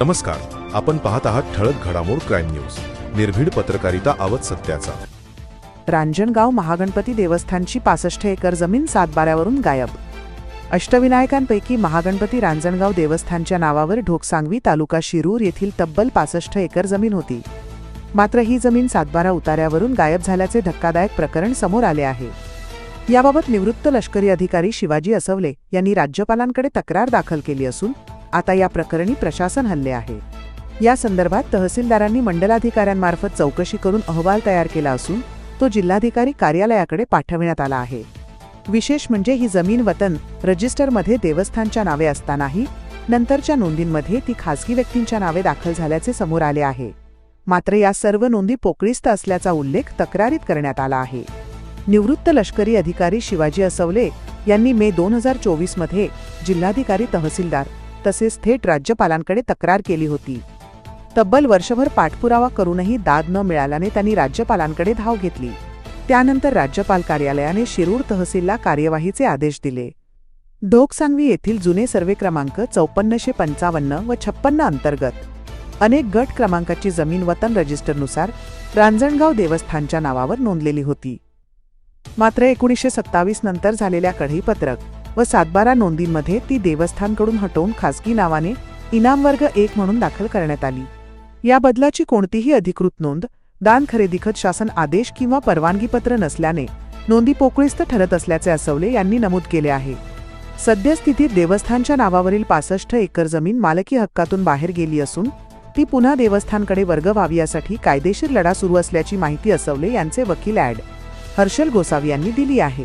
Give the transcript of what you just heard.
नमस्कार आपण पाहत आहात ठळक घडामोड क्राईम न्यूज. निर्भीड पत्रकारिता आवत सत्याचा. रांजणगाव महागणपती देवस्थानची पासष्ट एकर जमीन सातबाऱ्यावरून गायब. अष्टविनायकांपैकी महागणपती रांजणगाव देवस्थानच्या नावावर ढोकसांगवी तालुका शिरूर येथील तब्बल पासष्ट एकर जमीन होती. मात्र ही जमीन सातबारा उतार्यावरून गायब झाल्याचे धक्कादायक प्रकरण समोर आले आहे. याबाबत निवृत्त लष्करी अधिकारी शिवाजी असवले यांनी राज्यपालांकडे तक्रार दाखल केली असून आता या प्रकरणी प्रशासन हल्ले आहे. या संदर्भात तहसीलदारांनी मंडलाधिकाऱ्यांमार्फत चौकशी करून अहवाल तयार केला असून तो जिल्हाधिकारी कार्यालयाकडे पाठविण्यात आला आहे. विशेष म्हणजे ही जमीन वतन रजिस्टरमध्ये देवस्थानच्या नावे असतानाही नंतरच्या नोंदींमध्ये ती खासगी व्यक्तींच्या नावे दाखल झाल्याचे समोर आले आहे. मात्र या सर्व नोंदी पोकळीस्त असल्याचा उल्लेख तक्रारीत करण्यात आला आहे. निवृत्त लष्करी अधिकारी शिवाजी असवले यांनी मे दोन हजार चोवीसमध्ये जिल्हाधिकारी तहसीलदार तसेच थेट राज्यपालांकडे तक्रार केली होती. तब्बल वर्षभर पाठपुरावा करूनही दाद न मिळाल्याने त्यांनी राज्यपालांकडे धाव घेतली. त्यानंतर राज्यपाल कार्यालयाने शिरूर तहसीलला कार्यवाहीचे आदेश दिले. ढोकसांगवी येथील जुने सर्वे क्रमांक चौपन्नशे पंचावन्न व छप्पन्न अंतर्गत. अनेक गट क्रमांकाची जमीन वतन रजिस्टरनुसार रांजणगाव देवस्थानच्या नावावर नोंदलेली होती. मात्र एकोणीसशे सत्तावीस नंतर झालेल्या कढीपत्रक व सातबारा नोंदींमध्ये ती देवस्थानकडून हटवून खासगी नावाने इनाम वर्ग एक म्हणून दाखल करण्यात आली. या बदलाची कोणतीही अधिकृत नोंद दान खरेदीखत शासन आदेश किंवा परवानगीपत्र नसल्याने नोंदी पोकळीस्त ठरत असल्याचे असवले यांनी नमूद केले आहे. सद्यस्थितीत देवस्थानच्या नावावरील पासष्ट एकर जमीन मालकी हक्कातून बाहेर गेली असून ती पुन्हा देवस्थानकडे वर्ग व्हावी यासाठी कायदेशीर लढा सुरू असल्याची माहिती असवले यांचे वकील ॲड. हर्षल गोसावी यांनी दिली आहे.